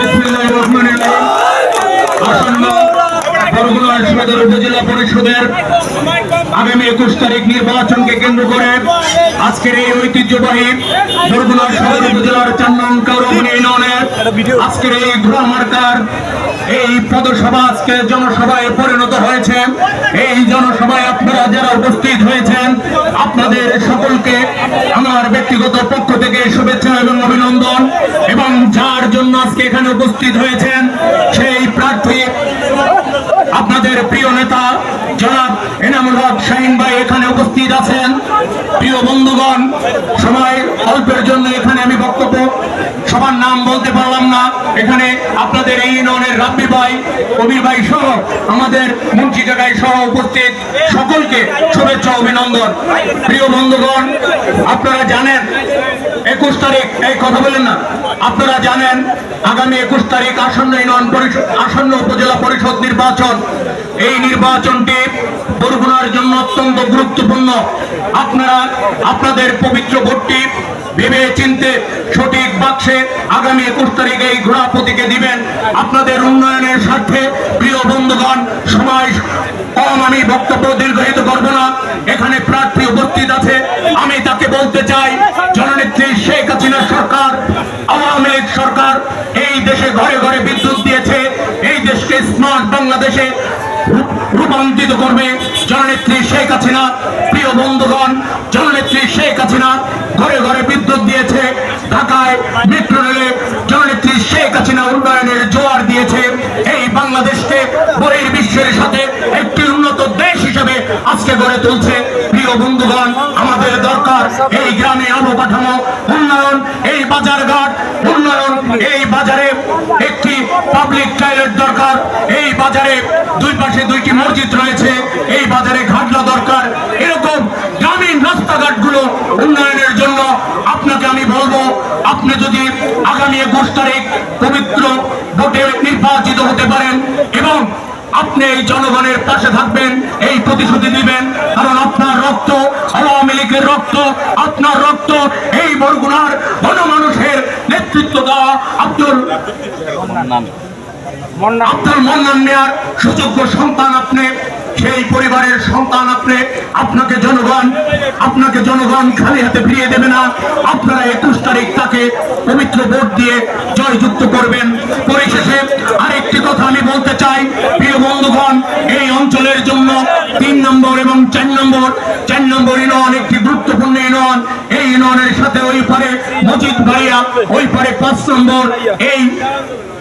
বিসমিল্লাহির রহমানির উপজেলা পরিষদের আগামী একুশ তারিখ নির্বাচনকে কেন্দ্র করে আজকের এই ঐতিহ্যবাহী বরগুনা সদর চার নং কারণ ইউনিয়নের আজকের এই ঘোড়া মার্কার এই পদসভা আজকে জনসভায় পরিণত হয়েছে। এই জনসভায় আপনারা যারা উপস্থিত হয়েছেন, আপনাদের সকলকে আমার ব্যক্তিগত পক্ষ থেকে শুভেচ্ছা এবং অভিনন্দন। এবং যার জন্য আজকে এখানে উপস্থিত হয়েছেন, সেই প্রার্থী আপনাদের প্রিয় নেতা জনাব এনামুল হক শাহিন ভাই এখানে উপস্থিত আছেন। প্রিয় বন্ধুগণ, সময় অল্পের জন্য এখানে আমি বক্তব্য, সবার নাম বলতে পারলাম না। এখানে আপনাদের এই ইউনিয়নের রাব্বি ভাই কবির ভাই সহ আমাদের মুন্সি কাকাই সহ উপস্থিত সকলকে শুভেচ্ছা, অভিনন্দন। প্রিয় বন্ধুগণ, আপনারা জানেন একুশ তারিখ, এই কথা বলেন না, আপনারা জানেন আগামী একুশ তারিখ আসন্ন ইউনিয়ন পরিষদ আসন্ন উপজেলা পরিষদ নির্বাচন। এই নির্বাচনটি বরগুনার জন্য অত্যন্ত গুরুত্বপূর্ণ। আপনারা, আপনাদের পবিত্র ভোটটি ভেবে চিনতে সঠিক বাক্সে আগামী একুশ তারিখে এই ঘোড়া প্রতীকে দিবেন। আপনাদের উন্নয়নের স্বার্থে, প্রিয় বন্ধুগণ, সময় কম আমি বক্তব্য দীর্ঘায়িত করব না। এখানে প্রার্থী উপস্থিত আছে। আমি তাকে বলতে চাই, জননেত্রী শেখ হাসিনা সরকার, আওয়ামী লীগ সরকার এই দেশে ঘরে ঘরে বিদ্যুৎ দিয়েছে। এই দেশকে স্মার্ট বাংলাদেশে রূপান্তরিত করবে জননেত্রী শেখ হাসিনা। প্রিয় বন্ধুগণ, জননেত্রী শেখ হাসিনা ঘরে ঘরে বিদ্যুৎ দিয়েছে, ঢাকায় মেট্রো রেলে জননেত্রী শেখ হাসিনা উন্নয়নের জোয়ার দিয়েছে। এই বাংলাদেশকে বহির বিশ্বের সাথে একটি উন্নত দেশ হিসেবে আজকে গড়ে তুলছে। প্রিয় বন্ধুগণ, আমাদের দরকার এই গ্রামে অবকাঠামো উন্নয়ন, এই বাজারঘাট উন্নয়ন, এই বাজারে একটি পাবলিক টয়লেট দরকার, এই বাজারে দুই পাশে দুইটি মসজিদ রয়েছে, এই বাজারে ঘাটলা দরকার। এরকম গ্রামীণ রাস্তাঘাটগুলো উন্নয়নের জন্য আপনাকে আমি বলব, আপনি যদি আগামী একুশ তারিখ পবিত্র ভোটে নির্বাচিত হতে পারেন এবং আপনি এই জনগণের পাশে থাকবেন, এই প্রতিশ্রুতি দিবেন, কারণ আপনার রক্ত, আওয়ামী লীগের রক্ত, আপনার রক্ত, এই বরগুনার গণমানুষের নেতৃত্ব দেওয়া আব্দুল আব্দুল মন্নান মিয়ার সুযোগ্য সন্তান আপনি, সেই পরিবারের সন্তান আপনি, আপনাকে জনগণ আপনাকে জনগণ খালি হাতে ফিরিয়ে দেবে না। আপনারা একুশ তারিখ তাকে পবিত্র ভোট দিয়ে জয়যুক্ত করবেন। পরিশেষে আরেকটি কথা আমি বলতে চাই, প্রিয় বন্ধুগণ, এই অঞ্চলের জন্য তিন নম্বর এবং চার নম্বর চার নম্বর ইউনিয়ন একটি গুরুত্বপূর্ণ ইউনিয়ন। ইউনিয়নের সাথে ওই পারে মজিদ ভাইয়া, ওই পারে পাঁচ নম্বর, এই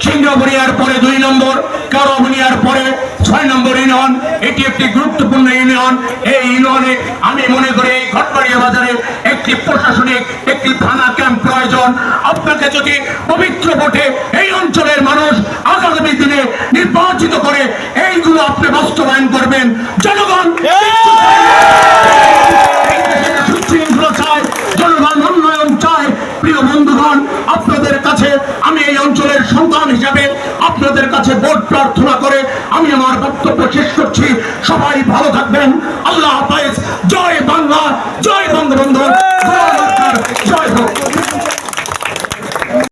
সিংহবুড়িয়ার পরে দুই নম্বর কারবুনিয়ার পরে ছয় নম্বর ইউনিয়ন। এটি একটি গুরুত্বপূর্ণ ইউনিয়ন। এই ইউনিয়নে আমি মনে করি এই ঘটবাড়িয়া বাজারে একটি প্রশাসনিক, একটি থানা ক্যাম্প প্রয়োজন। আপনাকে যদি পবিত্র ভোটে এই অঞ্চলের মানুষ আগামী দিনে নির্বাচিত করে, এইগুলো আপনি বাস্তবায়ন করবেন। জনগণ প্রার্থনা করে আমি আমার বক্তব্য শেষ করছি। সবাই ভালো থাকবেন। আল্লাহ